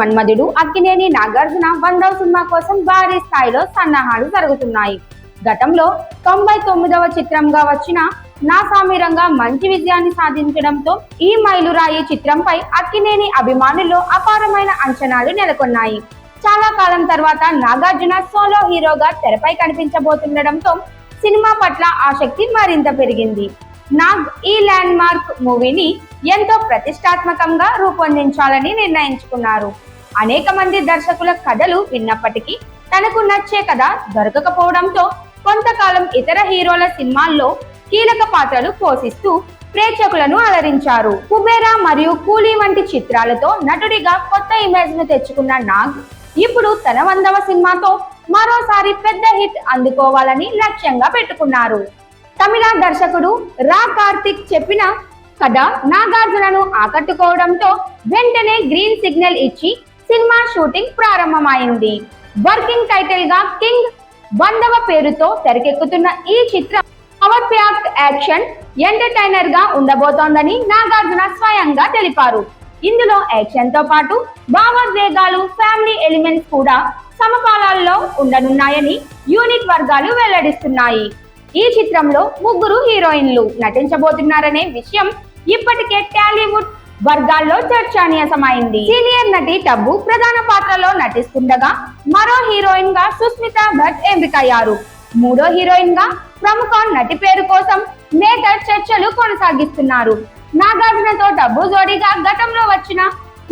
మన్మధుడు అక్కినేని నాగార్జున వందవ సినిమా కోసం భారీ స్థాయిలో సన్నాహాలు జరుగుతున్నాయి. గతంలో తొంభై తొమ్మిదవ చిత్రంగా వచ్చిన నా సామిరంగా మంచి విజయాన్ని సాధించడంతో ఈ మైలురాయి చిత్రంపై అక్కినేని అభిమానుల్లో అపారమైన అంచనాలు నెలకొన్నాయి. చాలా కాలం తర్వాత నాగార్జున సోలో హీరోగా తెరపై కనిపించబోతుండటంతో సినిమా పట్ల ఆసక్తి మరింత పెరిగింది. నాగ్ ఈ ల్యాండ్ మార్క్ మూవీని ఎంతో ప్రతిష్టాత్మకంగా రూపొందించాలని నిర్ణయించుకున్నారు. అనేక మంది దర్శకుల కథలు విన్నప్పటికీ తనకు నచ్చే కథ దొరకకపోవడంతో కొంతకాలం ఇతర హీరోల సినిమాల్లో కీలక పాత్రలు పోషిస్తూ ప్రేక్షకులను అలరించారు. కుబేరా మరియు కూలీ వంటి చిత్రాలతో నటుడిగా కొత్త ఇమేజ్ను తెచ్చుకున్న నాగ్ ఇప్పుడు తన వందవ సినిమాతో మరోసారి పెద్ద హిట్ అందుకోవాలని లక్ష్యంగా పెట్టుకున్నారు. తమిళ దర్శకుడు రా కార్తిక్ చెప్పిన కథ నాగార్జునను ఆకట్టుకోవడంతో వెంటనే గ్రీన్ సిగ్నల్ ఇచ్చి సినిమా షూటింగ్ ప్రారంభమైంది. వర్కింగ్ టైటిల్గా కింగ్ వందవ పేరుతో తెరకెక్కుతున్న ఈ చిత్రం పవర్ ప్యాక్ట్ యాక్షన్ ఎంటర్టైనర్గా ఉండబోతోందని నాగార్జున స్వయంగా తెలిపారు. ఇందులో యాక్షన్తో పాటు భావోద్వేగాలు ఫ్యామిలీ ఎలిమెంట్స్ కూడా సమపాలాల్లో ఉండనున్నాయని యూనిట్ వర్గాలు వెల్లడిస్తున్నాయి. ఈ చిత్రంలో ముగ్గురు హీరోయిన్లు నటించబోతున్నారనే విషయం ఇప్పటికే టాలీవుడ్ వర్గాల్లో చర్చానీయసమైంది. సీనియర్ నటి టబ్బు ప్రధాన పాత్రలో నటిస్తుండగా మరో హీరోయిన్గా సుస్మిత భట్ ఎంపికయ్యారు. మూడో హీరోయిన్గా ప్రముఖ నటి పేరు కోసం మేకర్ చర్చలు కొనసాగిస్తున్నారు. నాగార్జునతో డబ్బు జోడీగా గతంలో వచ్చిన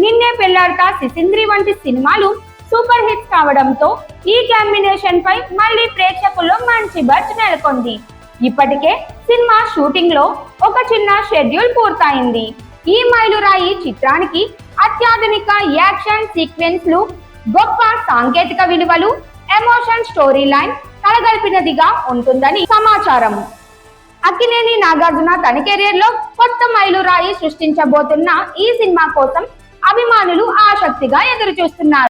నిన్నే పెళ్ళాడతా సిసింద్రి వంటి సినిమాలు సూపర్ హిట్స్ కావడంతో ఈ కాంబినేషన్ పై మళ్ళీ ప్రేక్షకుల్లో మంచి బజ్ నెలకొంది. ఇప్పటికే సినిమా షూటింగ్లో ఒక చిన్న షెడ్యూల్ పూర్తయింది. ఈ మైలురాయి చిత్రానికి అత్యాధునిక యాక్షన్ సీక్వెన్స్లు గొప్ప సాంకేతిక విలువలు ఎమోషన్ స్టోరీ లైన్ కలగలిపినదిగా ఉంటుందని సమాచారం. అక్కినేని నాగార్జున తన కెరీర్లో కొత్త మైలురాయి సృష్టించబోతున్న ఈ సినిమా కోసం అభిమానులు ఆసక్తిగా ఎదురు చూస్తున్నారు